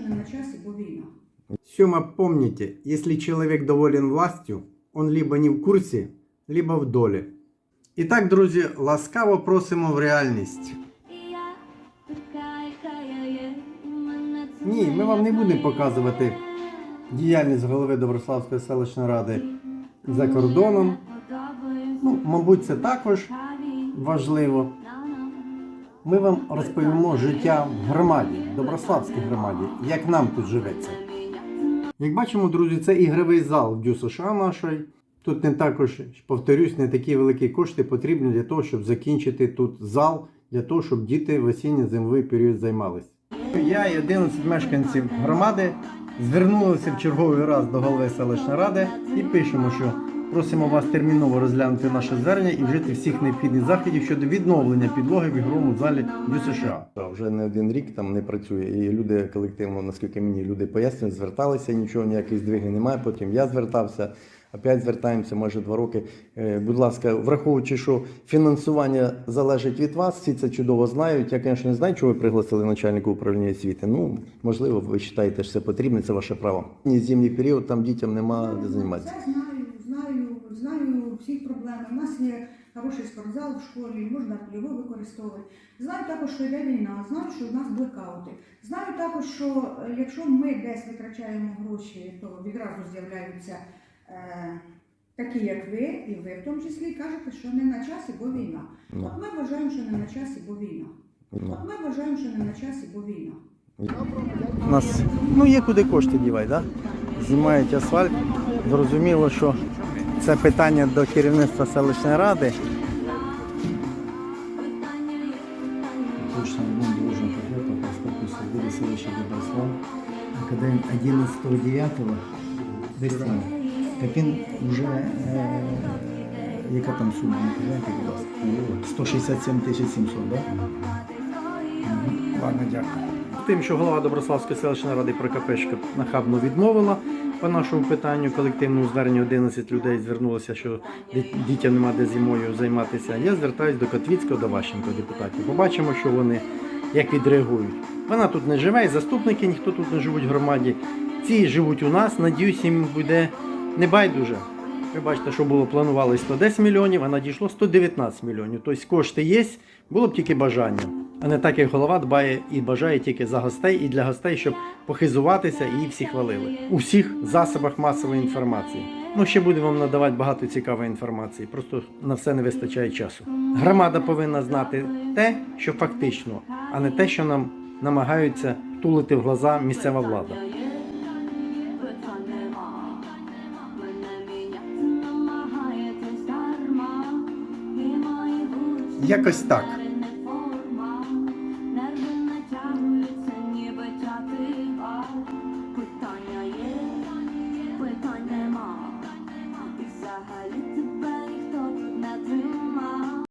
не на часі, бо війна. Сёма, помните, если человек доволен властью, он либо не в курсі, либо в долі. І так, друзі, ласкаво просимо в реальність. Ні, ми вам не будемо показувати діяльність голови Доброславської селищної ради за кордоном. Ну, мабуть, це також важливо. Ми вам розповімо життя в громаді, Доброславській громаді, як нам тут живеться. Як бачимо, друзі, це ігровий зал в США нашої. Тут не також, повторюсь, не такі великі кошти потрібні для того, щоб закінчити тут зал, для того, щоб діти в осінньо-зимовий період займалися. Я і 11 мешканців громади звернулися в черговий раз до голови селищної ради і пишемо, що просимо вас терміново розглянути наше звернення і вжити всіх необхідних заходів щодо відновлення підлоги в ігровому залі Дю США. Вже не один рік там не працює, і люди колективно, наскільки мені люди пояснюють, зверталися, нічого ніяких здвиги немає. Потім я звертався. Опять звертаємося майже два роки. Е, Будь ласка, враховуючи, що фінансування залежить від вас, всі це чудово знають. Я, звісно, не знаю, чого ви пригласили начальника управління освіти. Ну, можливо, ви вважаєте, що це потрібно, це ваше право. Ні, зимній період там дітям нема де займатися. Знаю, всі проблеми. У нас є хороший спортзал в школі, можна його використовувати. Знаю також, що йде війна, знаю, що в нас блекаути. Знаю також, що е, якщо ми десь витрачаємо гроші, то відразу з'являються е, такі, як ви, і ви в тому числі кажете, що не на часі, бо війна. Ну, От ми вважаємо, що не на часі, бо війна. ну. От ми вважаємо, що не на часі, бо війна. У нас ну є куди кошти дівати, да? знімають асфальт. Зрозуміло, що це питання до керівництва селищної ради. Точно ремонт дорожнього покрытия по проспекту Свободы, селище Доброслав. А когда 11.09 весна, так він вже, е, яка там сума, не пам'ятаєте, будь ласка? 167 тисяч 700, так? Да? Ладно, дякую. Тим, що голова Доброславської селищної ради Прокопечка нахабно відмовила по нашому питанню, колективному зверненні 11 людей звернулося, що ді- дітям нема де зимою займатися. Я звертаюся до Котвіцького, до Ващенко депутатів. Побачимо, що вони як відреагують. Вона тут не живе, і заступники ніхто тут не живуть в громаді. Ці живуть у нас. Надіюсь, їм буде не байдуже. Ви бачите, що було планували 110 мільйонів, а надійшло 119 мільйонів. Тобто кошти є, було б тільки бажання. А не так, як голова дбає і бажає тільки за гостей і для гостей, щоб похизуватися і всі хвалили. У всіх засобах масової інформації. Ну, ще будемо вам надавати багато цікавої інформації, просто на все не вистачає часу. Громада повинна знати те, що фактично, а не те, що нам намагаються тулити в глаза місцева влада. Якось так.